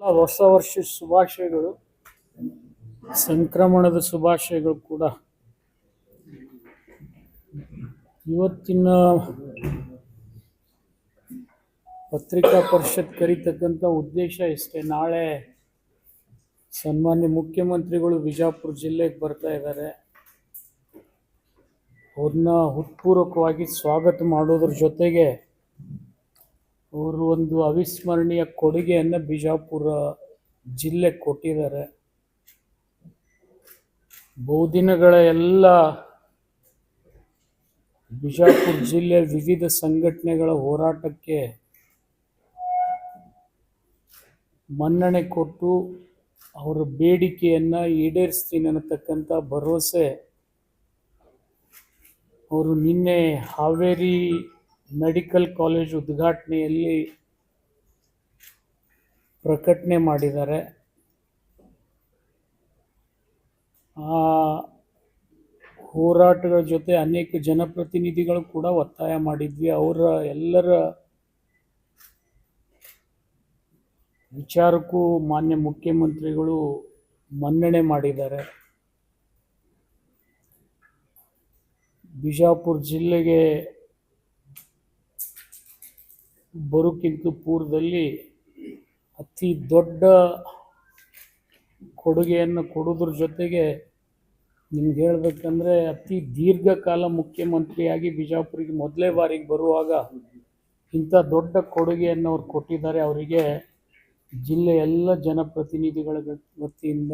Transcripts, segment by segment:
ಹೊಸ ವರ್ಷ ಶುಭಾಶಯಗಳು. ಸಂಕ್ರಮಣದ ಶುಭಾಶಯಗಳು ಕೂಡ. ಇವತ್ತಿನ ಪತ್ರಿಕಾ ಪರಿಷತ್ ಕರೀತಕ್ಕಂಥ ಉದ್ದೇಶ ಇಷ್ಟೇ. ನಾಳೆ ಸನ್ಮಾನ್ಯ ಮುಖ್ಯಮಂತ್ರಿಗಳು ವಿಜಾಪುರ ಜಿಲ್ಲೆಗೆ ಬರ್ತಾ ಇದ್ದಾರೆ. ಅವ್ರನ್ನ ಹೃತ್ಪೂರ್ವಕವಾಗಿ ಸ್ವಾಗತ ಮಾಡೋದ್ರ ಜೊತೆಗೆ ಅವರು ಒಂದು ಅವಿಸ್ಮರಣೀಯ ಕೊಡುಗೆಯನ್ನು ಬಿಜಾಪುರ ಜಿಲ್ಲೆ ಕೊಟ್ಟಿದ್ದಾರೆ. ಬಹುದಿನಗಳ ಎಲ್ಲ ಬಿಜಾಪುರ ಜಿಲ್ಲೆ ವಿವಿಧ ಸಂಘಟನೆಗಳ ಹೋರಾಟಕ್ಕೆ ಮನ್ನಣೆ ಕೊಟ್ಟು ಅವರ ಬೇಡಿಕೆಯನ್ನು ಈಡೇರಿಸ್ತೀನಿ ಅನ್ನತಕ್ಕಂಥ ಭರವಸೆ ಅವರು ನಿನ್ನೆ ಹಾವೇರಿ ಮೆಡಿಕಲ್ ಕಾಲೇಜ್ ಉದ್ಘಾಟನೆಯಲ್ಲಿ ಪ್ರಕಟಣೆ ಮಾಡಿದ್ದಾರೆ. ಆ ಹೋರಾಟಗಳ ಜೊತೆ ಅನೇಕ ಜನಪ್ರತಿನಿಧಿಗಳು ಕೂಡ ಒತ್ತಾಯ ಮಾಡಿದ್ವಿ. ಅವರ ಎಲ್ಲರ ವಿಚಾರಕ್ಕೂ ಮಾನ್ಯ ಮುಖ್ಯಮಂತ್ರಿಗಳು ಮನ್ನಣೆ ಮಾಡಿದ್ದಾರೆ. ಬಿಜಾಪುರ ಜಿಲ್ಲೆಗೆ ಬರೋಕ್ಕಿಂತ ಪೂರ್ವದಲ್ಲಿ ಅತಿ ದೊಡ್ಡ ಕೊಡುಗೆಯನ್ನು ಕೊಡೋದ್ರ ಜೊತೆಗೆ ನಿಮ್ಗೆ ಹೇಳಬೇಕಂದ್ರೆ ಅತಿ ದೀರ್ಘಕಾಲ ಮುಖ್ಯಮಂತ್ರಿಯಾಗಿ ಬಿಜಾಪುರಿಗೆ ಮೊದಲೇ ಬಾರಿಗೆ ಬರುವಾಗ ಇಂಥ ದೊಡ್ಡ ಕೊಡುಗೆಯನ್ನು ಅವ್ರು ಕೊಟ್ಟಿದ್ದಾರೆ. ಅವರಿಗೆ ಜಿಲ್ಲೆಯ ಎಲ್ಲ ಜನಪ್ರತಿನಿಧಿಗಳ ವತಿಯಿಂದ,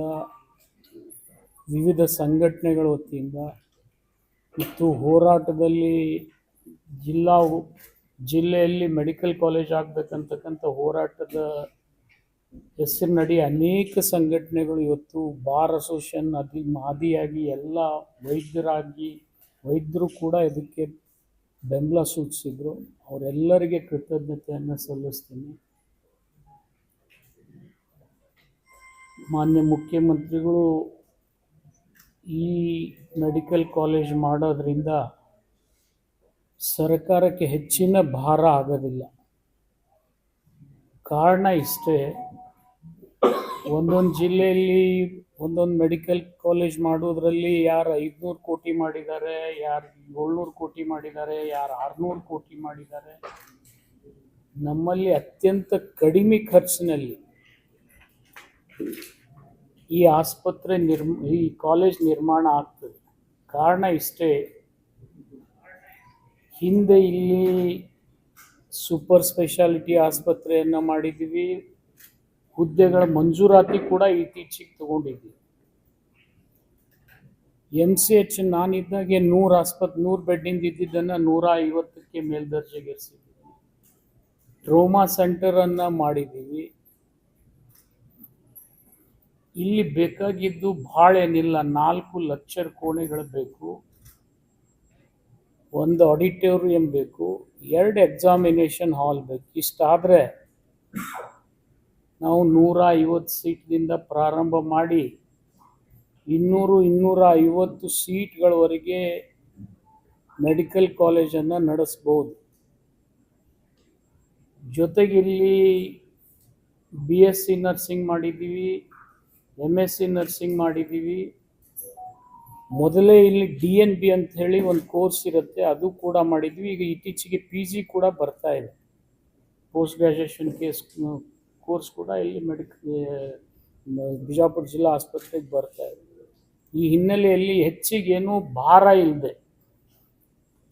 ವಿವಿಧ ಸಂಘಟನೆಗಳ ವತಿಯಿಂದ ಮತ್ತು ಹೋರಾಟದಲ್ಲಿ ಜಿಲ್ಲಾ ಜಿಲ್ಲೆಯಲ್ಲಿ ಮೆಡಿಕಲ್ ಕಾಲೇಜ್ ಆಗಬೇಕಂತಕ್ಕಂಥ ಹೋರಾಟದ ಹೆಸರಿನಡಿ ಅನೇಕ ಸಂಘಟನೆಗಳು ಇವತ್ತು ಬಾರ್ ಅಸೋಸಿಯೇಷನ್ ಅದಿ, ಮಾದಿಯಾಗಿ ಎಲ್ಲ ವೈದ್ಯರಾಗಿ, ವೈದ್ಯರು ಕೂಡ ಇದಕ್ಕೆ ಬೆಂಬಲ ಸೂಚಿಸಿದರು. ಅವರೆಲ್ಲರಿಗೆ ಕೃತಜ್ಞತೆಯನ್ನು ಸಲ್ಲಿಸ್ತೀನಿ. ಮಾನ್ಯ ಮುಖ್ಯಮಂತ್ರಿಗಳು ಈ ಮೆಡಿಕಲ್ ಕಾಲೇಜ್ ಮಾಡೋದ್ರಿಂದ ಸರ್ಕಾರಕ್ಕೆ ಹೆಚ್ಚಿನ ಭಾರ ಆಗೋದಿಲ್ಲ. ಕಾರಣ ಇಷ್ಟೇ, ಒಂದೊಂದು ಜಿಲ್ಲೆಯಲ್ಲಿ ಒಂದೊಂದು ಮೆಡಿಕಲ್ ಕಾಲೇಜ್ ಮಾಡೋದ್ರಲ್ಲಿ ಯಾರು ಐದುನೂರು ಕೋಟಿ ಮಾಡಿದ್ದಾರೆ, ಯಾರು ಏಳ್ನೂರು ಕೋಟಿ ಮಾಡಿದ್ದಾರೆ, ಯಾರು ಆರುನೂರು ಕೋಟಿ ಮಾಡಿದ್ದಾರೆ. ನಮ್ಮಲ್ಲಿ ಅತ್ಯಂತ ಕಡಿಮೆ ಖರ್ಚಿನಲ್ಲಿ ಈ ಆಸ್ಪತ್ರೆ ನಿರ್ಮ, ಈ ಕಾಲೇಜ್ ನಿರ್ಮಾಣ ಆಗ್ತದೆ. ಕಾರಣ ಇಷ್ಟೇ, ಹಿಂದೆ ಇಲ್ಲಿ ಸೂಪರ್ ಸ್ಪೆಷಾಲಿಟಿ ಆಸ್ಪತ್ರೆಯನ್ನು ಮಾಡಿದ್ದೀವಿ. ಹುದ್ದೆಗಳ ಮಂಜೂರಾತಿ ಕೂಡ ಇತ್ತೀಚೆಗೆ ತಗೊಂಡಿದ್ವಿ ಎಂ ಸಿ ಎಚ್ ನಾನಿದ್ದಾಗೆ ನೂರು ಆಸ್ಪತ್, ನೂರು ಬೆಡ್ಡಿಂದ ಇದ್ದಿದ್ದನ್ನು ನೂರ ಐವತ್ತಕ್ಕೆ ಮೇಲ್ದರ್ಜೆಗೇರಿಸಿದ್ವಿ ಟ್ರೋಮಾ ಸೆಂಟರನ್ನು ಮಾಡಿದ್ದೀವಿ. ಇಲ್ಲಿ ಬೇಕಾಗಿದ್ದು ಭಾಳ ಏನಿಲ್ಲ, ನಾಲ್ಕು ಲಕ್ಷರ್ ಕೋಣೆಗಳು ಬೇಕು, ಒಂದು ಆಡಿಟೋರಿಯಂ ಬೇಕು, ಎರಡು ಎಕ್ಸಾಮಿನೇಷನ್ ಹಾಲ್ ಬೇಕು. ಇಷ್ಟಾದರೆ ನಾವು ನೂರ ಐವತ್ತು ಸೀಟ್ದಿಂದ ಪ್ರಾರಂಭ ಮಾಡಿ ಇನ್ನೂರು ಇನ್ನೂರ ಐವತ್ತು ಸೀಟ್ಗಳವರೆಗೆ ಮೆಡಿಕಲ್ ಕಾಲೇಜನ್ನು ನಡೆಸ್ಬೋದು. ಜೊತೆಗೆ ಇಲ್ಲಿ ಬಿ ಎಸ್ ಸಿ ನರ್ಸಿಂಗ್ ಮಾಡಿದ್ದೀವಿ. ಎಂ ಎಸ್ ಸಿ ನರ್ಸಿಂಗ್ ಮಾಡಿದ್ದೀವಿ. ಮೊದಲೇ ಇಲ್ಲಿ ಡಿ ಎನ್ ಬಿ ಅಂತ ಹೇಳಿ ಒಂದು ಕೋರ್ಸ್ ಇರುತ್ತೆ, ಅದು ಕೂಡ ಮಾಡಿದ್ವಿ. ಈಗ ಇತ್ತೀಚೆಗೆ ಪಿ ಜಿ ಕೂಡ ಬರ್ತಾ ಇದೆ. ಪೋಸ್ಟ್ ಗ್ರ್ಯಾಜುಯೇಷನ್ ಕೇಸ್ ಕೋರ್ಸ್ ಕೂಡ ಇಲ್ಲಿ ಮೆಡಿಕ್ ಬಿಜಾಪುರ ಜಿಲ್ಲಾ ಆಸ್ಪತ್ರೆಗೆ ಬರ್ತಾ ಇದೆ. ಈ ಹಿನ್ನೆಲೆಯಲ್ಲಿ ಹೆಚ್ಚಿಗೇನು ಭಾರ ಇಲ್ಲದೆ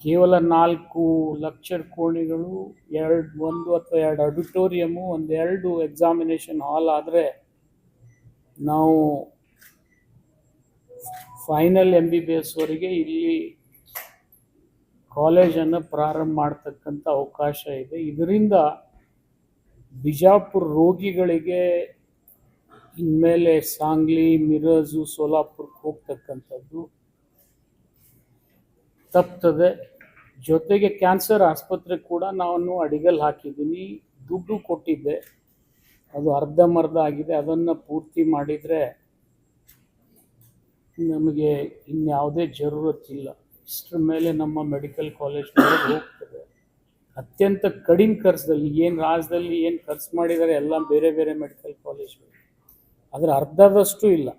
ಕೇವಲ ನಾಲ್ಕು ಲಕ್ಷ ಕೋಣೆಗಳು, ಎರಡು, ಒಂದು ಅಥವಾ ಎರಡು ಆಡಿಟೋರಿಯಮು ಒಂದೆರಡು ಎಕ್ಸಾಮಿನೇಷನ್ ಹಾಲ್ ಆದರೆ ನಾವು ಫೈನಲ್ ಎಂ ಬಿ ಬಿ ಎಸ್ವರೆಗೆ ಇಲ್ಲಿ ಕಾಲೇಜನ್ನು ಪ್ರಾರಂಭ ಮಾಡ್ತಕ್ಕಂಥ ಅವಕಾಶ ಇದೆ. ಇದರಿಂದ ಬಿಜಾಪುರ ರೋಗಿಗಳಿಗೆ ಇನ್ಮೇಲೆ ಸಾಂಗ್ಲಿ, ಮಿರಜು, ಸೋಲಾಪುರಕ್ಕೆ ಹೋಗ್ತಕ್ಕಂಥದ್ದು ತಪ್ತದೆ. ಜೊತೆಗೆ ಕ್ಯಾನ್ಸರ್ ಆಸ್ಪತ್ರೆ ಕೂಡ ನಾನು ಅಡಿಗಲ್ ಹಾಕಿದ್ದೀನಿ. ದುಡ್ಡು ಕೊಟ್ಟಿದ್ದೆ. ಅದು ಅರ್ಧಂಬರ್ಧ ಆಗಿದೆ. ಅದನ್ನು ಪೂರ್ತಿ ಮಾಡಿದರೆ ನಮಗೆ ಇನ್ಯಾವುದೇ ಜರೂರತ್ತಿಲ್ಲ. ಇಷ್ಟರ ಮೇಲೆ ನಮ್ಮ ಮೆಡಿಕಲ್ ಕಾಲೇಜ್ ಹೋಗ್ತದೆ ಅತ್ಯಂತ ಕಡಿಮೆ ಖರ್ಚದಲ್ಲಿ, ಏನು ರಾಜ್ಯದಲ್ಲಿ ಏನು ಖರ್ಚು ಮಾಡಿದ್ದಾರೆ ಎಲ್ಲ ಬೇರೆ ಬೇರೆ ಮೆಡಿಕಲ್ ಕಾಲೇಜ್ಗಳು ಅದರ ಅರ್ಧದಷ್ಟು ಇಲ್ಲ.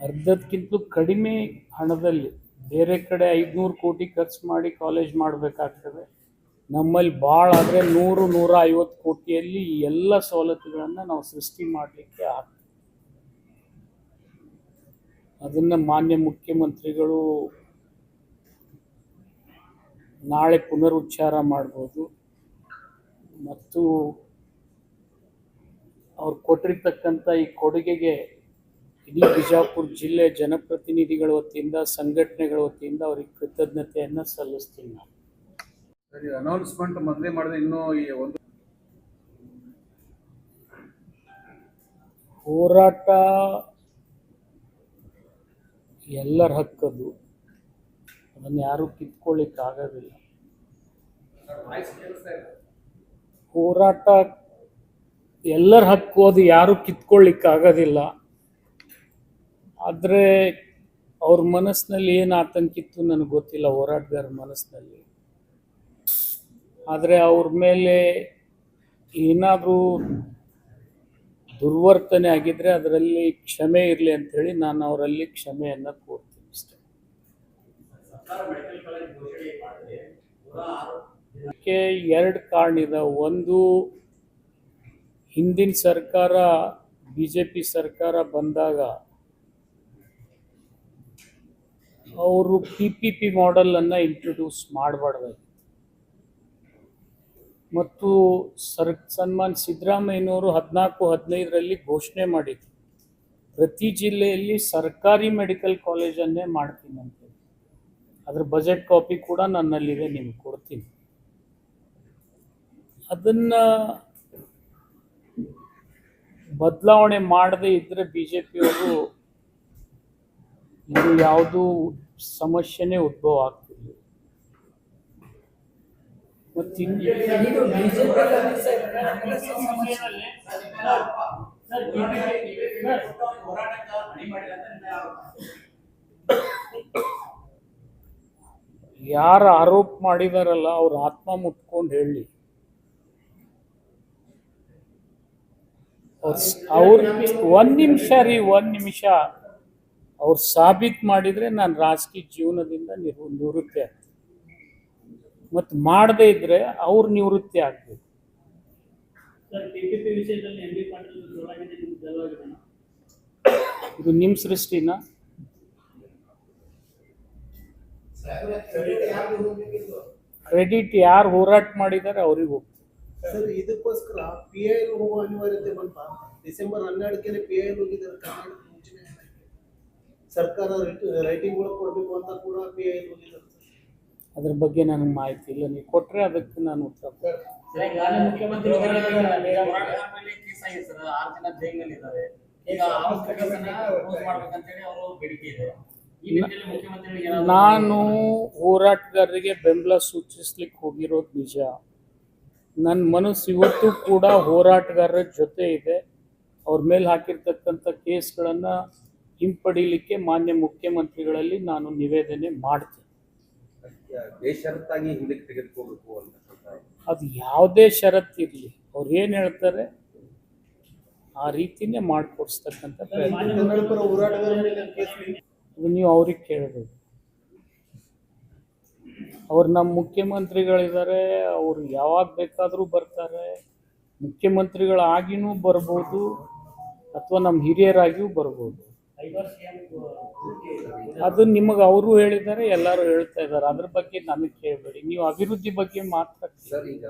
ಅರ್ಧದಕ್ಕಿಂತಲೂ ಕಡಿಮೆ ಹಣದಲ್ಲಿ ಬೇರೆ ಕಡೆ ಐದುನೂರು ಕೋಟಿ ಖರ್ಚು ಮಾಡಿ ಕಾಲೇಜ್ ಮಾಡಬೇಕಾಗ್ತದೆ. ನಮ್ಮಲ್ಲಿ ಭಾಳ ಆದರೆ ನೂರು ನೂರ ಐವತ್ತು ಕೋಟಿಯಲ್ಲಿ ಎಲ್ಲ ಸವಲತ್ತುಗಳನ್ನು ನಾವು ಸೃಷ್ಟಿ ಮಾಡಲಿಕ್ಕೆ ಆಗ್ತದೆ. ಅದನ್ನು ಮಾನ್ಯ ಮುಖ್ಯಮಂತ್ರಿಗಳು ನಾಳೆ ಪುನರುಚ್ಚಾರ ಮಾಡ್ಬೋದು. ಮತ್ತು ಅವ್ರು ಕೊಟ್ಟಿರ್ತಕ್ಕಂಥ ಈ ಕೊಡುಗೆಗೆ ಇಡೀ ಬಿಜಾಪುರ ಜಿಲ್ಲೆ ಜನಪ್ರತಿನಿಧಿಗಳ ವತಿಯಿಂದ, ಸಂಘಟನೆಗಳ ವತಿಯಿಂದ ಅವ್ರಿಗೆ ಕೃತಜ್ಞತೆಯನ್ನು ಸಲ್ಲಿಸ್ತೀನಿ ನಾನು. ಸರಿ ಅನೌನ್ಸ್ಮೆಂಟ್ ಮೊದಲೇ ಮಾಡಿದ್ರೆ ಇನ್ನೂ ಈ ಒಂದು ಹೋರಾಟ ಎಲ್ಲರ ಹಕ್ಕದು ಅದನ್ನು ಯಾರೂ ಕಿತ್ಕೊಳ್ಳಿಕ್ಕೆ ಆಗೋದಿಲ್ಲ. ಹೋರಾಟ ಎಲ್ಲರ ಹಕ್ಕು ಅದು ಯಾರೂ ಕಿತ್ಕೊಳ್ಳಿಕ್ಕೆ ಆಗೋದಿಲ್ಲ. ಆದರೆ ಅವ್ರ ಮನಸ್ಸಿನಲ್ಲಿ ಏನು ಆತಂಕಿತ್ತು ನನಗೆ ಗೊತ್ತಿಲ್ಲ ಹೋರಾಟಗಾರ ಮನಸ್ಸಿನಲ್ಲಿ. ಆದರೆ ಅವ್ರ ಮೇಲೆ ಏನಾದರೂ ದುರ್ವರ್ತನೆ ಆಗಿದ್ದರೆ ಅದರಲ್ಲಿ ಕ್ಷಮೆ ಇರಲಿ ಅಂಥೇಳಿ ನಾನು ಅವರಲ್ಲಿ ಕ್ಷಮೆಯನ್ನು ಕೋರ್ತೀನಿ ಅಷ್ಟೇ. ಅದಕ್ಕೆ ಎರಡು ಕಾರಣ ಇದೆ. ಒಂದು, ಹಿಂದಿನ ಸರ್ಕಾರ ಬಿ ಜೆ ಪಿ ಸರ್ಕಾರ ಬಂದಾಗ ಅವರು ಪಿ ಪಿ ಪಿ ಮಾಡೆಲನ್ನು ಇಂಟ್ರೊಡ್ಯೂಸ್ ಮಾಡಬಾರ್ದಾಗಿತ್ತು. ಮತ್ತು ಸರ್ ಸನ್ಮಾನ್ ಸಿದ್ದರಾಮಯ್ಯನವರು ಹದಿನಾಲ್ಕು ಹದಿನೈದರಲ್ಲಿ ಘೋಷಣೆ ಮಾಡಿದ್ರು. ಪ್ರತಿ ಜಿಲ್ಲೆಯಲ್ಲಿ ಸರ್ಕಾರಿ ಮೆಡಿಕಲ್ ಕಾಲೇಜನ್ನೇ ಮಾಡ್ತೀನಿ ಅಂತ ಅದ್ರ ಬಜೆಟ್ ಕಾಪಿ ಕೂಡ ನನ್ನಲ್ಲಿದೆ, ನಿಮ್ಗೆ ಕೊಡ್ತೀನಿ. ಅದನ್ನ ಬದಲಾವಣೆ ಮಾಡದೇ ಇದ್ದರೆ ಬಿ ಜೆ ಪಿಯವರು ಇದು ಯಾವುದೂ ಸಮಸ್ಯೆನೇ ಉದ್ಭವ ಆಗ್ತಿಲ್ಲ ಮತ್ತು ಯಾರು ಆರೋಪ ಮಾಡಿದಾರಲ್ಲ, ಅವ್ರ ಆತ್ಮ ಮುಟ್ಕೊಂಡು ಹೇಳಿ. ಅವ್ರ ಒಂದ್ ನಿಮಿಷ ರೀ, ಒಂದ್ ನಿಮಿಷ. ಅವ್ರು ಸಾಬೀತು ಮಾಡಿದ್ರೆ ನಾನು ರಾಜಕೀಯ ಜೀವನದಿಂದ ನಿವೃತ್ತಿ ಆಗ್ತೀನಿ. ಮತ್ತು ಮಾಡದೇ ಇದ್ರೆ ಅವ್ರ ನಿವೃತ್ತಿ ಆಗಬೇಕು. ಸರ್ ಟಿಪಿಪಿ ವಿಷಯದಲ್ಲಿ ಎಂ ಬಿ ಪಾಟೀಲ್ ಜೋರಾಗಿದೆ ನಿಮ್ಗೆ ಜಲವಾಗಿದ್ದಾನ ಇದು ನಿಮ್ಮ ಸೃಷ್ಟಿನ? ಕ್ರೆಡಿಟ್ ಯಾರು ಹೋರಾಟ ಮಾಡಿದ್ದಾರೆ ಅವ್ರಿಗೆ ಹೋಗ್ತದೆ ಸರ್ ಇದಕ್ಕೋಸ್ಕರ ಪಿ ಐ ಎಲ್ ಹೋಗುವ ಅನಿವಾರ್ಯತೆ ಬಂತ? ಡಿಸೆಂಬರ್ ಹನ್ನೆರಡಕ್ಕೆ ಪಿ ಐ ಎಲ್ ಹೋಗಿದ್ದಾರೆ ಕರ್ನಾಟಕ ಮುಂಚೆನೆ ಸರ್ಕಾರ ರೈಟಿಂಗ್ ಕೂಡ ಕೊಡಬೇಕು ಅಂತ ಕೂಡ ಪಿ ಐ ಎಲ್ ಹೋಗಿದ್ದಾರೆ. ಅದ್ರ ಬಗ್ಗೆ ನನಗೆ ಮಾಹಿತಿ ಇಲ್ಲ. ನೀವು ಕೊಟ್ಟರೆ ಅದಕ್ಕೆ ನಾನು ಉತ್ತರ ನಾನು ಹೋರಾಟಗಾರರಿಗೆ ಬೆಂಬಲ ಸೂಚಿಸ್ಲಿಕ್ಕೆ ಹೋಗಿರೋದು ನಿಜ. ನನ್ನ ಮನಸ್ಸು ಇವತ್ತು ಕೂಡ ಹೋರಾಟಗಾರರ ಜೊತೆ ಇದೆ. ಅವ್ರ ಮೇಲೆ ಹಾಕಿರ್ತಕ್ಕಂಥ ಕೇಸ್ಗಳನ್ನು ಹಿಂಪಡೀಲಿಕ್ಕೆ ಮಾನ್ಯ ಮುಖ್ಯಮಂತ್ರಿಗಳಲ್ಲಿ ನಾನು ನಿವೇದನೆ ಮಾಡ್ತೀನಿ. ಬೇಷರತ್ತಾಗಿ ಹಿಂದಕ್ಕೆ ತೆಗೆದುಕೋಬೇಕು ಅಂತ ಅದು ಯಾವುದೇ ಷರತ್ತಿರಲಿ ಅವ್ರು ಏನು ಹೇಳ್ತಾರೆ? ಆ ರೀತಿನೇ ಮಾಡಿಕೊಡ್ಸ್ತಕ್ಕಂಥ ಅದು ನೀವು ಅವ್ರಿಗೆ ಕೇಳಬೇಕು. ಅವ್ರು ನಮ್ಮ ಮುಖ್ಯಮಂತ್ರಿಗಳಿದ್ದಾರೆ ಅವ್ರು ಯಾವಾಗ ಬೇಕಾದರೂ ಬರ್ತಾರೆ. ಮುಖ್ಯಮಂತ್ರಿಗಳಾಗಿಯೂ ಬರ್ಬೋದು ಅಥವಾ ನಮ್ಮ ಹಿರಿಯರಾಗಿಯೂ ಬರ್ಬೋದು. ಅದು ನಿಮಗೆ ಅವರು ಹೇಳಿದ್ದಾರೆ ಎಲ್ಲರೂ ಹೇಳ್ತಾ ಇದ್ದಾರೆ. ಅದ್ರ ಬಗ್ಗೆ ನನಗೆ ಕೇಳಬೇಡಿ. ನೀವು ಅಭಿವೃದ್ಧಿ ಬಗ್ಗೆ ಮಾತ್ರ ಸರ್ ಈಗ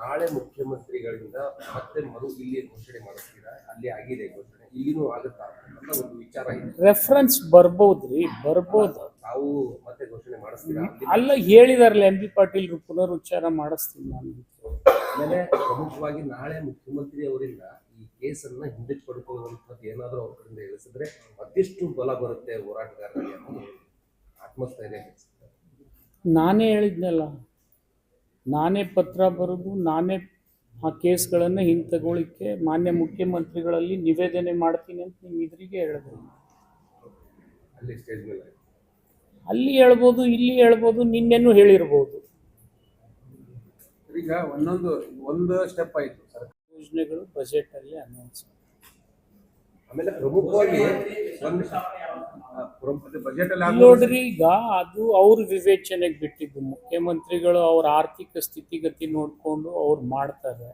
ನಾಳೆ ಮುಖ್ಯಮಂತ್ರಿಗಳಿಂದ ಮತ್ತೆ ಮರು ಇಲ್ಲಿ ಘೋಷಣೆ ಮಾಡುತ್ತೀರಾ ಅಲ್ಲಿ ಆಗಿದೆ ಘೋಷಣೆ. ಇಲ್ಲಿನೂ ಆಗುತ್ತಾ? ಅಂತ ಒಂದು ವಿಚಾರ ಇದೆ. ರೆಫರೆನ್ಸ್ ಬರ್ಬೋದ್ರಿ ಬರ್ಬೋದು. ತಾವು ಮತ್ತೆ ಘೋಷಣೆ ಮಾಡಿಸ್ತೀರಾ? ಅಲ್ಲ ಹೇಳಿದಾರಲ್ಲ ಎಂ ಬಿ ಪಾಟೀಲ್ ಪುನರುಚ್ಚಾರ ಮಾಡಿಸ್ತೀನಿ ನಾನು. ಆಮೇಲೆ ಪ್ರಮುಖವಾಗಿ ನಾಳೆ ಮುಖ್ಯಮಂತ್ರಿ ಅವರಿಂದ ಕೇಸನ್ನ ಹಿಂದಕ್ಕೆ ಪಡ್ಕೊಳ್ಳುವಂಥದ್ದು ಏನಾದರೂ ಅವ್ರ ಕಡೆಯಿಂದ ಇಳಿಸಿದ್ರೆ ಅದೆಷ್ಟು ಬಲ ಬರುತ್ತೆ ಹೋರಾಟಗಾರರಿಗೆ ಅನ್ನೋದು ಆತ್ಮಸ್ಥೈರ್ಯ ಹೆಚ್ಚುತ್ತೆ ನಾನೇ ಹೇಳಿದ್ನಲ್ಲ ನಾನೇ ಪತ್ರ ಬರೆದು ನಾನೇ ಆ ಕೇಸ್ಗಳನ್ನು ಹಿಂತಗೊಳ್ಳಿಕ್ಕೆ ಮಾನ್ಯ ಮುಖ್ಯಮಂತ್ರಿಗಳಲ್ಲಿ ನಿವೇದನೆ ಮಾಡ್ತೀನಿ ಅಂತ ನೀವು ಇದ್ರಿಗೆ ಹೇಳಿದ್ರು. ಅಲ್ಲಿ ಸ್ಟೇಜ್ ಮೇಲೆ ಅಲ್ಲಿ ಹೇಳ್ಬೋದು ಇಲ್ಲಿ ಹೇಳ್ಬೋದು ನಿನ್ನೆನೂ ಹೇಳಿರ್ಬೋದು. ಈಗ ಒಂದೊಂದು ಒಂದು ಸ್ಟೆಪ್ ಆಯಿತು. ಸರ್ ಯೋಜನೆಗಳು ಬಜೆಟ್ ಅಲ್ಲಿ ಅನೌನ್ಸ್ ಆಮೇಲೆ ಪ್ರಮುಖವಾಗಿ ಒಂದು ಬಜೆಟ್ ಅಲ್ಲಿ ನೋಡ್ರಿ ಈಗ ಅದು ಅವ್ರ ವಿವೇಚನೆಗೆ ಬಿಟ್ಟಿದ್ದು. ಮುಖ್ಯಮಂತ್ರಿಗಳು ಅವ್ರ ಆರ್ಥಿಕ ಸ್ಥಿತಿಗತಿ ನೋಡಿಕೊಂಡು ಅವ್ರು ಮಾಡ್ತಾರೆ.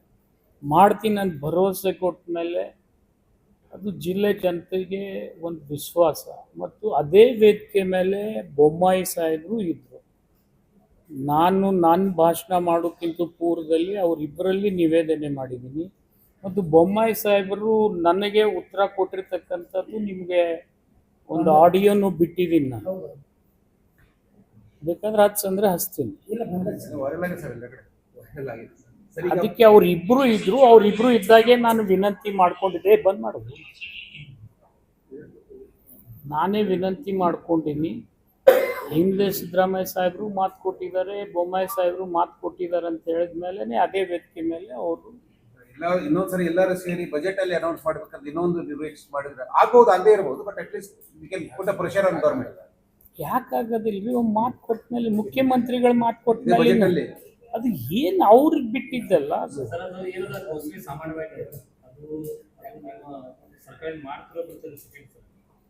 ಮಾಡ್ತೀನಿ ಅಂತ ಭರವಸೆ ಕೊಟ್ಟ ಮೇಲೆ ಅದು ಜಿಲ್ಲೆ ಜನತೆಗೆ ಒಂದು ವಿಶ್ವಾಸ. ಮತ್ತು ಅದೇ ವೇದಿಕೆ ಮೇಲೆ ಬೊಮ್ಮಾಯಿ ಸಾಹೇಬರು ಇದ್ರು. ನಾನು ನನ್ನ ಭಾಷಣ ಮಾಡೋಕ್ಕಿಂತ ಪೂರ್ವದಲ್ಲಿ ಅವರಿಬ್ಬರಲ್ಲಿ ನಿವೇದನೆ ಮಾಡಿದ್ದೀನಿ ಮತ್ತು ಬೊಮ್ಮಾಯಿ ಸಾಹೇಬರು ನನಗೆ ಉತ್ತರ ಕೊಟ್ಟಿರ್ತಕ್ಕಂಥದ್ದು ನಿಮಗೆ ಒಂದು ಆಡಿಯೋನು ಬಿಟ್ಟಿದ್ದೀನಿ ನಾನು. ಬೇಕಂದ್ರೆ ಬೇಕಾದ್ರೆ ಹಚ್ಚಂದ್ರೆ ಹಚ್ತೀನಿ. ಅದಕ್ಕೆ ಅವರಿಬ್ರು ಇದ್ರು ಅವರಿಬ್ರು ಇದ್ದಾಗೆ ನಾನು ವಿನಂತಿ ಮಾಡ್ಕೊಂಡಿದ್ದೆ ಬಂದ್ ಮಾಡೋದು ನಾನೇ ವಿನಂತಿ ಮಾಡ್ಕೊಂಡಿನಿ. ಹಿಂದೆ ಸಿದ್ದರಾಮಯ್ಯ ಸಾಹೇಬರು ಮಾತು ಕೊಟ್ಟಿದ್ದಾರೆ ಬೊಮ್ಮಾಯಿ ಸಾಹೇಬರು ಮಾತು ಕೊಟ್ಟಿದ್ದಾರೆ ಅಂತ ಹೇಳಿದ ಮೇಲೆ ಅದೇ ವ್ಯಕ್ತಿ ಮೇಲೆ ಅವರು ಎಲ್ಲ ಇನ್ನೊಂದ್ಸರಿ ಎಲ್ಲರೂ ಸೇರಿ ಬಜೆಟ್ ಅಲ್ಲಿ ಅನೌನ್ಸ್ ಮಾಡ್ಬೇಕಂತ ಇನ್ನೊಂದು ಡಿಬೇಟ್ಸ್ ಮಾಡಿದ್ರೆ ಆಗ್ಬೋದು ಅಲ್ಲೇ ಇರಬಹುದು ಬಟ್ ಅಟ್ಲೀಸ್ಟ್ ಪುಟ್ಟ can put a pressure on government ಯಾಕಾಗೋದಿಲ್ರಿ? ಒಂದು ಮಾತು ಕೊಟ್ಮೇಲೆ ಮುಖ್ಯಮಂತ್ರಿಗಳು ಮಾತು ಕೊಟ್ಟಮೇಲೆ ಕೊಟ್ಮೇಲೆ ಅದು ಏನು ಅವ್ರಿಗೆ ಬಿಟ್ಟಿದ್ದಲ್ಲ? ಸಾಮಾನ್ಯವಾಗಿ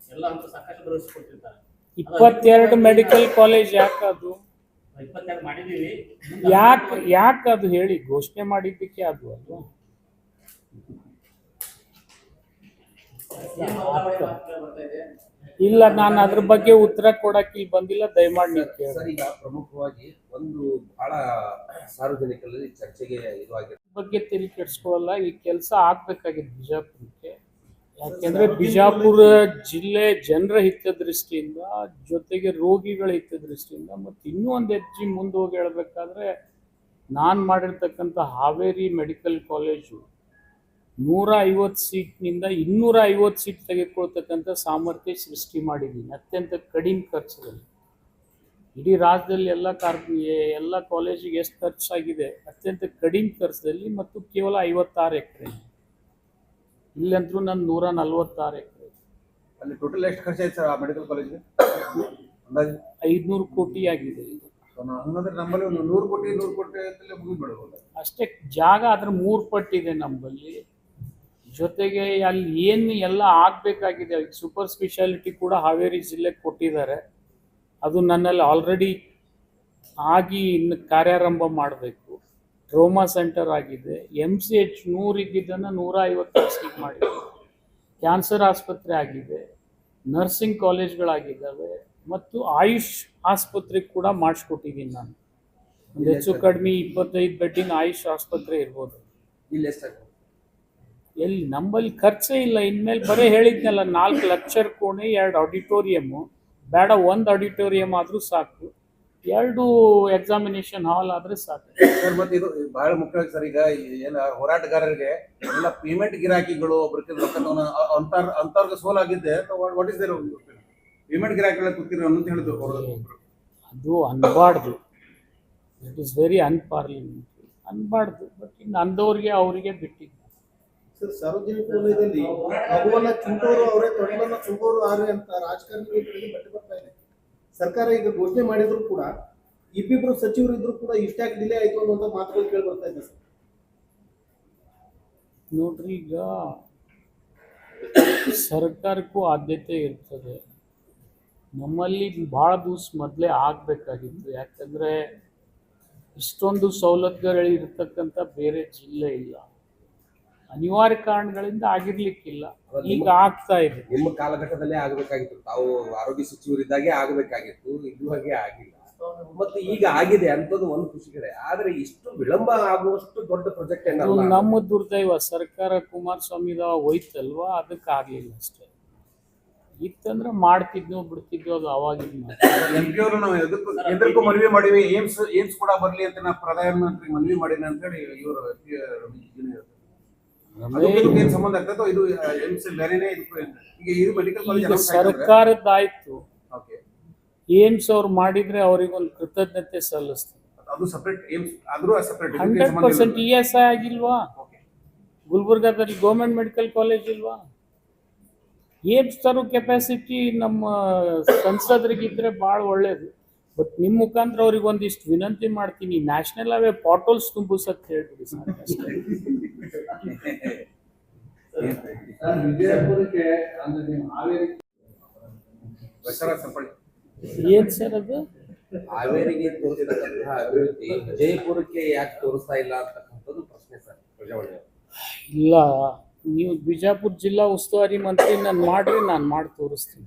ಎಲ್ಲ ಅಂತ ಸಾಕಷ್ಟು ಭರವಸೆ ಇಪ್ಪತ್ತೆರಡು ಮೆಡಿಕಲ್ ಕಾಲೇಜ್ ಯಾಕೆ ಅದು? ಯಾಕೆ ಯಾಕೆ ಅದು ಹೇಳಿ ಘೋಷಣೆ ಮಾಡಿದ್ದಕ್ಕೆ ಅದು ಇದೆ ಇಲ್ಲ ನಾನು ಅದ್ರ ಬಗ್ಗೆ ಉತ್ತರ ಕೊಡಕ್ಕೆ ಇಲ್ಲಿ ಬಂದಿಲ್ಲ ದಯಮಾಡಿ ನೀವು ಕೇಳಿ. ಈಗ ಪ್ರಮುಖವಾಗಿ ಒಂದು ಬಹಳ ಸಾರ್ವಜನಿಕರಲ್ಲಿ ಚರ್ಚೆಗೆ ಇದು ಆಗಿರೋ ಬಗ್ಗೆ ತಿರುಗಿ ಕೆಡಿಸ್ಕೊಳ್ಳಲ್ಲ ಈ ಕೆಲಸ ಆಗ್ಬೇಕಾಗಿದೆ ಬಿಜಾಪುರಕ್ಕೆ. ಯಾಕೆಂದ್ರೆ ಬಿಜಾಪುರ ಜಿಲ್ಲೆ ಜನರ ಹಿತದೃಷ್ಟಿಯಿಂದ ಜೊತೆಗೆ ರೋಗಿಗಳ ಹಿತದೃಷ್ಟಿಯಿಂದ ಮತ್ತು ಇನ್ನೂ ಒಂದು ಹೆಜ್ಜೆ ಮುಂದೆ ಹೋಗಿ ಹೇಳ್ಬೇಕಾದ್ರೆ ನಾನು ಮಾಡಿರ್ತಕ್ಕಂಥ ಹಾವೇರಿ ಮೆಡಿಕಲ್ ಕಾಲೇಜು ನೂರ ಐವತ್ತು ಸೀಟ್ನಿಂದ ಇನ್ನೂರ ಐವತ್ತು ಸೀಟ್ ತೆಗೆದುಕೊಳ್ತಕ್ಕಂಥ ಸಾಮರ್ಥ್ಯ ಸೃಷ್ಟಿ ಮಾಡಿದ್ದೀನಿ ಅತ್ಯಂತ ಕಡಿಮೆ ಖರ್ಚದಲ್ಲಿ ಇಡೀ ರಾಜ್ಯದಲ್ಲಿ ಎಲ್ಲ ಕಾರ್ ಎಲ್ಲ ಕಾಲೇಜಿಗೆ ಎಷ್ಟು ಖರ್ಚಾಗಿದೆ ಅತ್ಯಂತ ಕಡಿಮೆ ಖರ್ಚದಲ್ಲಿ ಮತ್ತು ಕೇವಲ ಐವತ್ತಾರು ಎಕರೆ. ಇಲ್ಲಂತರೂ ನನ್ನ ನೂರ ನಲ್ವತ್ತಾರು ಎಕರೆ. ಅಲ್ಲಿ ಟೋಟಲ್ ಎಷ್ಟು ಖರ್ಚಾಯ್ತು ಸರ್ ಆ ಮೆಡಿಕಲ್ ಕಾಲೇಜ್ಗೆ ಅಂದಾಜು? ಐದುನೂರು ಕೋಟಿ ಆಗಿದೆ ಇದು. ಹಂಗಂದ್ರೆ ನಮ್ಮಲ್ಲಿ ಒಂದು ನೂರು ಕೋಟಿ ನೂರು ಕೋಟಿ ಅಂತಲೇ ಮುಗಿದ್ಬಿಡ್ಬೋದು ಅಷ್ಟೇ ಜಾಗ ಅದ್ರ ಮೂರು ಪಟ್ಟಿದೆ ನಮ್ಮಲ್ಲಿ. ಜೊತೆಗೆ ಅಲ್ಲಿ ಏನು ಎಲ್ಲ ಆಗಬೇಕಾಗಿದೆ ಸೂಪರ್ ಸ್ಪೆಷಾಲಿಟಿ ಕೂಡ ಹಾವೇರಿ ಜಿಲ್ಲೆಗೆ ಕೊಟ್ಟಿದ್ದಾರೆ. ಅದು ನನ್ನಲ್ಲಿ ಆಲ್ರೆಡಿ ಆಗಿ ಇನ್ನು ಕಾರ್ಯಾರಂಭ ಮಾಡಬೇಕು. ಟ್ರೋಮಾ ಸೆಂಟರ್ ಆಗಿದೆ. ಎಂ ಸಿ ಎಚ್ ನೂರು ಇದ್ದಿದ್ದನ್ನು ನೂರ ಐವತ್ತು ಸೀಟ್ ಮಾಡಿದೆ ಕ್ಯಾನ್ಸರ್ ಆಸ್ಪತ್ರೆ ಆಗಿದೆ. ನರ್ಸಿಂಗ್ ಕಾಲೇಜ್ಗಳಾಗಿದ್ದಾವೆ ಮತ್ತು ಆಯುಷ್ ಆಸ್ಪತ್ರೆ ಕೂಡ ಮಾಡಿಸ್ಕೊಟ್ಟಿದ್ದೀನಿ ನಾನು. ಒಂದು ಹೆಚ್ಚು ಕಡಿಮೆ ಇಪ್ಪತ್ತೈದು ಬೆಡ್ಡಿನ ಆಯುಷ್ ಆಸ್ಪತ್ರೆ ಇರ್ಬೋದು. ಎಲ್ಲಿ ನಮ್ಮಲ್ಲಿ ಖರ್ಚೇ ಇಲ್ಲ. ಇನ್ಮೇಲೆ ಬರೀ ಹೇಳಿದ್ನಲ್ಲ ನಾಲ್ಕು ಲೆಕ್ಚರ್ ಕೋಣೆ ಎರಡು ಆಡಿಟೋರಿಯಮ್ಮು ಬೇಡ ಒಂದು ಆಡಿಟೋರಿಯಮ್ ಆದರೂ ಸಾಕು. ಎರಡು ಎಕ್ಸಾಮಿನೇಷನ್ ಹಾಲ್ ಆದ್ರೆ ಸಾಕು. ಸರ್ ಮತ್ತೆ ಇದು ಬಹಳ ಮುಖ್ಯವಾಗಿ ಸರ್ ಈಗ ಏನ ಹೋರಾಟಗಾರರಿಗೆ ಎಲ್ಲ ಪೇಮೆಂಟ್ ಗಿರಾಕಿಗಳು ಒಬ್ರಿಗೆ ಅಂತರ್ ಅಂತರ್ಗ ಸೋಲಾಗಿದ್ದೆ ವಾಟ್ ಇಸ್ ದೇರ್ ಪೇಮೆಂಟ್ ಗಿರಾಕಿಗಳ ಕೂತಿರೋ ಅಂತ ಹೇಳಿದ್ರು. ಅದು ಅನ್ಬಾರ್ದು. ಇಟ್ ಇಸ್ ವೆರಿ ಅನ್ಪಾರ್ಲಿಮೆಂಟ್ ಅನ್ಬಾರ್ದು. ಬಟ್ ಇನ್ನು ಅಂದವ್ರಿಗೆ ಅವರಿಗೆ ಬಿಟ್ಟಿದ್ದು. ಸರ್ ಸಾರ್ವಜನಿಕ ವಲಯದಲ್ಲಿ ಮಗುವನ್ನ ಚುಂಬೋರು ಅವರೇ ತೊಡಲನ್ನ ಚುಂಬೋರು ಆರೆ ಅಂತ ರಾಜಕಾರಣಿ ಬಟ್ಟೆ ಬರ್ತಾ ಇದೆ. ಸರ್ಕಾರ ಈಗ ಘೋಷಣೆ ಮಾಡಿದ್ರು ಕೂಡ ಇಬ್ಬಿಬ್ರು ಸಚಿವರು ಇದ್ರು ಕೂಡ ಇಷ್ಟಾಗಿ ಡಿಲೇ ಆಯ್ತು ಅನ್ನುವಂತ ಮಾತುಗಳು ಕೇಳಿ ಬರ್ತಾ ಇದೆ ಸರ್. ನೋಡ್ರಿ, ಈಗ ಸರ್ಕಾರಕ್ಕೂ ಆದ್ಯತೆ ಇರ್ತದೆ. ನಮ್ಮಲ್ಲಿ ಭಾಳ ದಿವಸ ಮೊದಲೇ ಆಗಬೇಕಾಗಿತ್ತು. ಯಾಕಂದರೆ ಇಷ್ಟೊಂದು ಸವಲತ್ತುಗಳು ಇರ್ತಕ್ಕಂಥ ಬೇರೆ ಜಿಲ್ಲೆ ಇಲ್ಲ. ಅನಿವಾರ್ಯ ಕಾರಣಗಳಿಂದ ಆಗಿರ್ಲಿಕ್ಕಿಲ್ಲ. ಈಗ ಆಗ್ತಾ ಇದೆ. ನಿಮ್ಮ ಕಾಲಘಟ್ಟದಲ್ಲೇ ಆಗಬೇಕಾಗಿತ್ತು. ತಾವು ಆರೋಗ್ಯ ಸಚಿವರಿದ್ದಾಗೆ ಆಗಬೇಕಾಗಿತ್ತು ಇದುವಾಗೆ ಆಗಿಲ್ಲ. ಮತ್ತೆ ಈಗ ಆಗಿದೆ ಅಂತದ್ದು ಒಂದು ಖುಷಿ ಕಡೆ. ಆದ್ರೆ ಇಷ್ಟು ವಿಳಂಬ ಆಗುವಷ್ಟು ದೊಡ್ಡ ಪ್ರಾಜೆಕ್ಟ್ ಏನಲ್ಲ? ನಮ್ಮ ದುರ್ದೈವ. ಸರ್ಕಾರ ಕುಮಾರಸ್ವಾಮಿದ ಹೋಯ್ತಲ್ವಾ? ಅದಕ್ಕೆ ಆಗ್ಲಿಲ್ಲ ಅಷ್ಟೇ. ಇತ್ತಂದ್ರೆ ಮಾಡ್ತಿದ್ನೋ ಬಿಡ್ತಿದ್ವು ಅದು ಅವಾಗಿನ. ಎಂ ಪಿ ಅವರು ನಾವು ಎದಕ್ಕೂ ಎದಕ್ಕೂ ಮನವಿ ಮಾಡಿವಿ. ಏಮ್ಸ್ ಏಮ್ಸ್ ಕೂಡ ಬರ್ಲಿ ಅಂತ ನಾ ಪ್ರಧಾನಮಂತ್ರಿ ಮನವಿ ಮಾಡಿನ ಅಂತ ಹೇಳಿ ಇವರು ಸಂಬಂಧ ಆಗ್ತದೋ? ಇದು ಏಮ್ಸ್ ಬೇರೆನೇ ಇದಕ್ಕೂ ಏನ್- ಈಗ ಇದು ಮೆಡಿಕಲ್ ಕಾಲೇಜ್ ಸರ್ಕಾರದ್ದಾಯ್ತು. ಏಮ್ಸ್ ಅವ್ರು ಮಾಡಿದ್ರೆ ಅವರಿಗೊಂದು ಕೃತಜ್ಞತೆ ಸಲ್ಲಿಸ್ತಾರೆ. ಅದು ಸಪರೇಟ್ ಏಮ್ಸ್ ಆದ್ರೂ separate hundred percent E S I ಆಗಿಲ್ವಾ? ಗುಲ್ಬರ್ಗಾದಲ್ಲಿ ಗೌರ್ಮೆಂಟ್ ಮೆಡಿಕಲ್ ಕಾಲೇಜ್ ಇಲ್ವಾ? ಏಮ್ಸ್ ತರೋ ಕೆಪಾಸಿಟಿ ನಮ್ಮ ಸಂಸದರಿಗಿದ್ರೆ ಬಹಳ ಒಳ್ಳೇದು. ಬಟ್ ನಿಮ್ಮ ಮುಖಾಂತರ ಅವ್ರಿಗೆ ಒಂದಿಷ್ಟು ವಿನಂತಿ ಮಾಡ್ತೀನಿ ನ್ಯಾಷನಲ್ ಅವೇ ಪಾಟೋಲ್ಸ್ ತುಂಬಿಸತ್ ಹೇಳ್ಬಿಡಿ ಸರ್ ಏನ್ ಸರ್ ಅದು? ಹಾವೇರಿಗೆ ತೋರಿಸ್ತಕ್ಕಂತಹ ಅಭಿವೃದ್ಧಿ ವಿಜಯಪುರಕ್ಕೆ ಯಾಕೆ ತೋರಿಸ್ತಾ ಇಲ್ಲ ಅಂತಕ್ಕಂಥದ್ದು ಪ್ರಶ್ನೆ ಸರ್ ಇಲ್ಲ ನೀವು ಬಿಜಾಪುರ ಜಿಲ್ಲಾ ಉಸ್ತುವಾರಿ ಮಂತ್ರಿ ನಾನು ಮಾಡ್ರಿ ನಾನು ಮಾಡಿ ತೋರಿಸ್ತೀನಿ.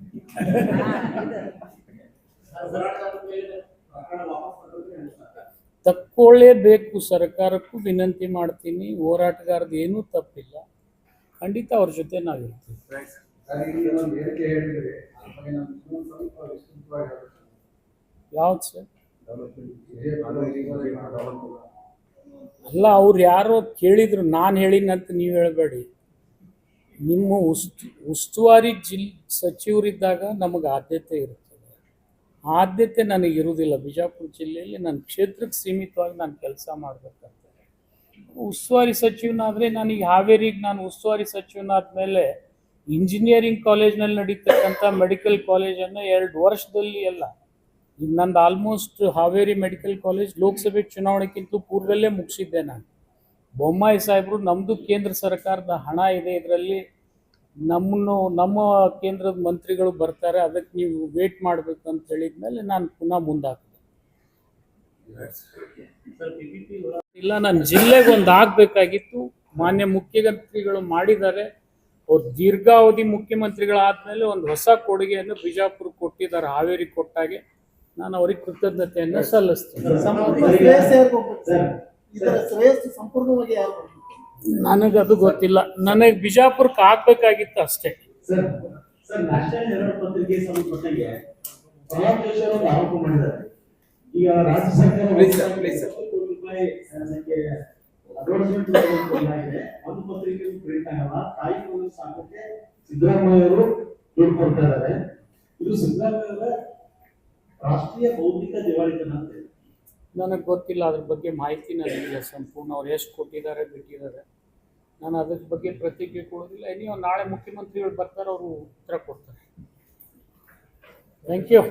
ತಕ್ಕೊಳ್ಳೇಬೇಕು, ಸರ್ಕಾರಕ್ಕೂ ವಿನಂತಿ ಮಾಡ್ತೀನಿ ಹೋರಾಟಗಾರದ್ದು ಏನೂ ತಪ್ಪಿಲ್ಲ. ಖಂಡಿತ ಅವ್ರ ಜೊತೆ ನಾವಿರ್ತೀವಿ ಇರ್ತೀವಿ. ಯಾವ್ದು ಸರ್? ಅಲ್ಲ, ಅವ್ರು ಯಾರೋ ಕೇಳಿದ್ರು, ನಾನು ಹೇಳಿನಂತ ನೀವು ಹೇಳಬೇಡಿ. ನಿಮ್ಮ ಉಸ್ತು, ಉಸ್ತುವಾರಿ ಜಿಲ್ ಸಚಿವರಿದ್ದಾಗ ನಮಗೆ ಆದ್ಯತೆ ಇರ್ತದೆ ಆದ್ಯತೆ ನನಗೆ ಇರುವುದಿಲ್ಲ. ಬಿಜಾಪುರ ಜಿಲ್ಲೆಯಲ್ಲಿ ನನ್ನ ಕ್ಷೇತ್ರಕ್ಕೆ ಸೀಮಿತವಾಗಿ ನಾನು ಕೆಲಸ ಮಾಡಬೇಕಂತ. ಉಸ್ತುವಾರಿ ಸಚಿವನಾದರೆ ನನಗೆ ಹಾವೇರಿಗೆ ನಾನು ಉಸ್ತುವಾರಿ ಸಚಿವನಾದ ಮೇಲೆ ಇಂಜಿನಿಯರಿಂಗ್ ಕಾಲೇಜ್ನಲ್ಲಿ ನಡೀತಕ್ಕಂಥ ಮೆಡಿಕಲ್ ಕಾಲೇಜನ್ನು ಎರಡು ವರ್ಷದಲ್ಲಿ ಎಲ್ಲ ಈಗ ನಂದು ಆಲ್ಮೋಸ್ಟ್ ಹಾವೇರಿ ಮೆಡಿಕಲ್ ಕಾಲೇಜ್ ಲೋಕಸಭೆ ಚುನಾವಣೆಗಿಂತ ಪೂರ್ವಲ್ಲೇ ಮುಗಿಸಿದ್ದೆ ನಾನು. ಬೊಮ್ಮಾಯಿ ಸಾಹೇಬರು ನಮ್ಮದು ಕೇಂದ್ರ ಸರ್ಕಾರದ ಹಣ ಇದೆ ಇದರಲ್ಲಿ ನಮ್ಮನ್ನು, ನಮ್ಮ ಕೇಂದ್ರದ ಮಂತ್ರಿಗಳು ಬರ್ತಾರೆ, ಅದಕ್ಕೆ ನೀವು ವೇಟ್ ಮಾಡಬೇಕು ಅಂತ ಹೇಳಿದ್ಮೇಲೆ ನಾನು ಪುನಃ ಮುಂದಾಗ್ತೇನೆ. ಇಲ್ಲ, ನಾನು ಜಿಲ್ಲೆಗೆ ಒಂದು ಆಗಬೇಕಾಗಿತ್ತು. ಮಾನ್ಯ ಮುಖ್ಯಮಂತ್ರಿಗಳು ಮಾಡಿದ್ದಾರೆ. ಅವ್ರು ದೀರ್ಘಾವಧಿ ಮುಖ್ಯಮಂತ್ರಿಗಳಾದ್ಮೇಲೆ ಒಂದು ಹೊಸ ಕೊಡುಗೆಯನ್ನು ಬಿಜಾಪುರ ಕೊಟ್ಟಿದ್ದಾರೆ, ಹಾವೇರಿ ಕೊಟ್ಟಾಗೆ. ನಾನು ಅವ್ರಿಗೆ ಕೃತಜ್ಞತೆಯನ್ನು ಸಲ್ಲಿಸ್ತೀನಿ. ಸಂಪೂರ್ಣ ಶ್ರೇಯಸ್ ಯಾರು ಹೋಗ್ಬೇಕು ಸರ್ ಇದರ ಶ್ರೇಯಸ್ಸು ಸಂಪೂರ್ಣವಾಗಿ ಯಾರು ಹೋಗ್ಬೇಕು? ನನಗೆ ಅದು ಗೊತ್ತಿಲ್ಲ ನನಗೆ ಬಿಜಾಪುರಕ್ಕೆ ಆಗ್ಬೇಕಾಗಿತ್ತು ಅಷ್ಟೇ ಸರ್ ಸರ್ ನ್ಯಾಷನಲ್ ಹೆರಾಲ್ಡ್ ಪತ್ರಿಕೆ ಸಂಬಂಧಪಟ್ಟಂಗೆ ಪ್ರಹ್ಲಾದ್ ಜೋಶಿ ಅವರು ಒಂದು ಆರೋಪ ಮಾಡಿದ್ದಾರೆ ಈಗ ರಾಜ್ಯ ಸರ್ಕಾರ Please, sir, please, sir. ಕೋಟಿ ರೂಪಾಯಿ ನನಗೆ ಅಡ್ವರ್ಟೈಸ್ಮೆಂಟ್ ಕೊಡಲಾಗಿದೆ ಒಂದು ಪತ್ರಿಕೆ ಪ್ರಿಂಟ್ ಆಗಲ್ಲ ತಾಯಿ ಮಗು ಸಾಕಕ್ಕೆ ಸಿದ್ದರಾಮಯ್ಯ ಅವರು ದುಡ್ಡು ಕೊಡ್ತಾ ಇದ್ದಾರೆ ಇದು ಸಿದ್ದರಾಮಯ್ಯ ಅವರ ರಾಷ್ಟ್ರೀಯ ಬೌದ್ಧಿಕ ದಿವಾಳಿತನ ಅಂತ. ನನಗೆ ಗೊತ್ತಿಲ್ಲ, ಅದ್ರ ಬಗ್ಗೆ ಮಾಹಿತಿ ನನಗಿಲ್ಲ ಸಂಪೂರ್ಣ. ಅವ್ರು ಎಷ್ಟು ಕೊಟ್ಟಿದ್ದಾರೆ, ಬಿಟ್ಟಿದ್ದಾರೆ. ನಾನು ಅದ್ರ ಬಗ್ಗೆ ಪ್ರತಿಕ್ರಿಯೆ ಕೊಡೋದಿಲ್ಲ ಇನ್ನೂ ನಾಳೆ ಮುಖ್ಯಮಂತ್ರಿಗಳು ಬರ್ತಾರೆ, ಅವರು ಉತ್ತರ ಕೊಡ್ತಾರೆ. Thank you